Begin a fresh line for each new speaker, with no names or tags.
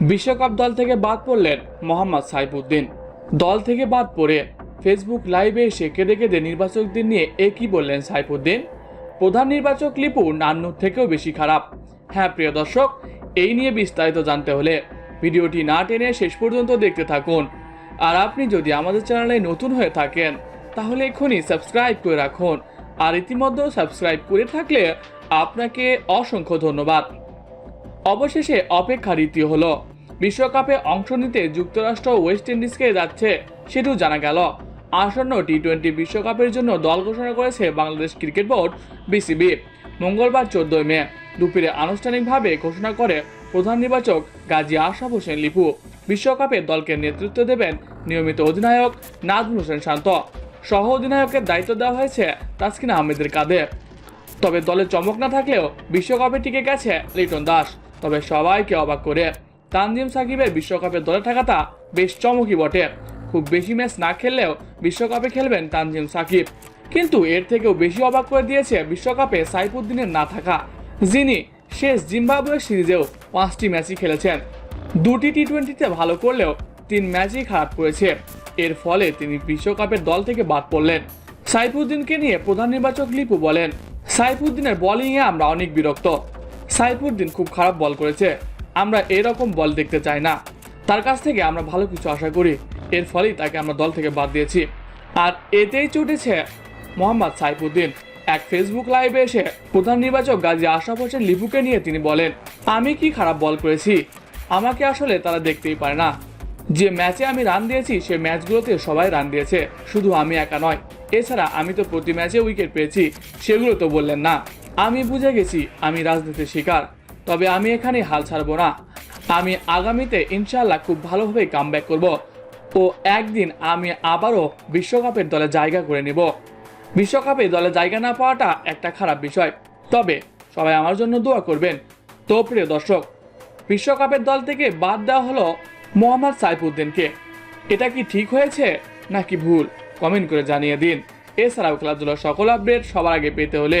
বিশ্বকাপ দল থেকে বাদ পড়লেন মোহাম্মদ সাইফুদ্দিন। দল থেকে বাদ পড়ে ফেসবুক লাইভে এসে কেঁদে কেঁদে নির্বাচকদের নিয়ে এ কি বললেন সাইফুদ্দিন? প্রধান নির্বাচক লিপু নান্নুর থেকেও বেশি খারাপ। হ্যাঁ প্রিয় দর্শক, এই নিয়ে বিস্তারিত জানতে হলে ভিডিওটি না টেনে শেষ পর্যন্ত দেখতে থাকুন। আর আপনি যদি আমাদের চ্যানেলে নতুন হয়ে থাকেন, তাহলে এখনই সাবস্ক্রাইব করে রাখুন। আর ইতিমধ্যে সাবস্ক্রাইব করে থাকলে আপনাকে অসংখ্য ধন্যবাদ। অবশেষে অপেক্ষা রীতি হলো। বিশ্বকাপে অংশ নিতে যুক্তরাষ্ট্র ওয়েস্ট ইন্ডিজকে যাচ্ছে সেটিও জানা গেল। আসন্ন টি টোয়েন্টি বিশ্বকাপের জন্য দল ঘোষণা করেছে বাংলাদেশ ক্রিকেট বোর্ড, বিসিবি। মঙ্গলবার চোদ্দই মে, দুপুরে আনুষ্ঠানিকভাবে ঘোষণা করে প্রধান নির্বাচক গাজী আশরাফ হোসেন লিপু। বিশ্বকাপে দলকে নেতৃত্ব দেবেন নিয়মিত অধিনায়ক নাজমুল হোসেন শান্ত। সহ অধিনায়কের দায়িত্ব দেওয়া হয়েছে তাসকিন আহমেদের কাঁধে। তবে দলে চমক না থাকলেও বিশ্বকাপে টিকে গেছে লিটন দাস। তবে সবাইকে অবাক করে তানজিম সাকিবের বিশ্বকাপে দলে থাকাটা বেশ চমকই বটে। খুব বেশি ম্যাচ না খেললেও বিশ্বকাপে খেলবেন তানজিম সাকিব। কিন্তু এর থেকেও বেশি অবাক করে দিয়েছে বিশ্বকাপে সাইফুদ্দিনের না থাকা, যিনি শেষ জিম্বাবুয়ে সিরিজেও পাঁচটি ম্যাচই খেলেছেন। দুটি টি টোয়েন্টিতে ভালো করলেও তিন ম্যাচই খারাপ করেছে। এর ফলে তিনি বিশ্বকাপের দল থেকে বাদ পড়লেন। সাইফুদ্দিনকে নিয়ে প্রধান নির্বাচক লিপু বলেন, সাইফুদ্দিনের বোলিংয়ে আমরা অনেক বিরক্ত। সাইফুদ্দিন খুব খারাপ বল করেছে। আমরা এরকম বল দেখতে চাই না। তার কাছ থেকে আমরা ভালো কিছু আশা করি। এর ফলেই তাকে আমরা দল থেকে বাদ দিয়েছি। আর এতেই চটেছে মোহাম্মদ সাইফুদ্দিন। এক ফেসবুক লাইভে এসে প্রধান নির্বাচক গাজী আশরাফ হোসেন লিপুকে নিয়ে তিনি বলেন, আমি কি খারাপ বল করেছি? আমাকে আসলে তারা দেখতেই পারে না। যে ম্যাচে আমি রান দিয়েছি, সে ম্যাচগুলোতে সবাই রান দিয়েছে। শুধু আমি একা নয়। এছাড়া আমি তো প্রতি ম্যাচে উইকেট পেয়েছি। সেগুলো তো বললেন না। আমি বুঝে গেছি আমি রাজনীতির শিকার, তবে আমি এখানে হাল ছাড়বো না। আমি আগামীতে ইনশাল্লাহ খুব ভালোভাবে কাম ব্যাক করব ও একদিন আমি আবারও বিশ্বকাপের দলে জায়গা করে নেব। বিশ্বকাপে দলে জায়গা না পাওয়াটা একটা খারাপ বিষয়। তবে সবাই আমার জন্য দোয়া করবেন। তো প্রিয় দর্শক, বিশ্বকাপের দল থেকে বাদ দেওয়া হলো মোহাম্মদ সাইফুদ্দিনকে। এটা কি ঠিক হয়েছে নাকি ভুল? কমেন্ট করে জানিয়ে দিন। এছাড়াও খেলাধুলার সকল আপডেট সবার আগে পেতে হলে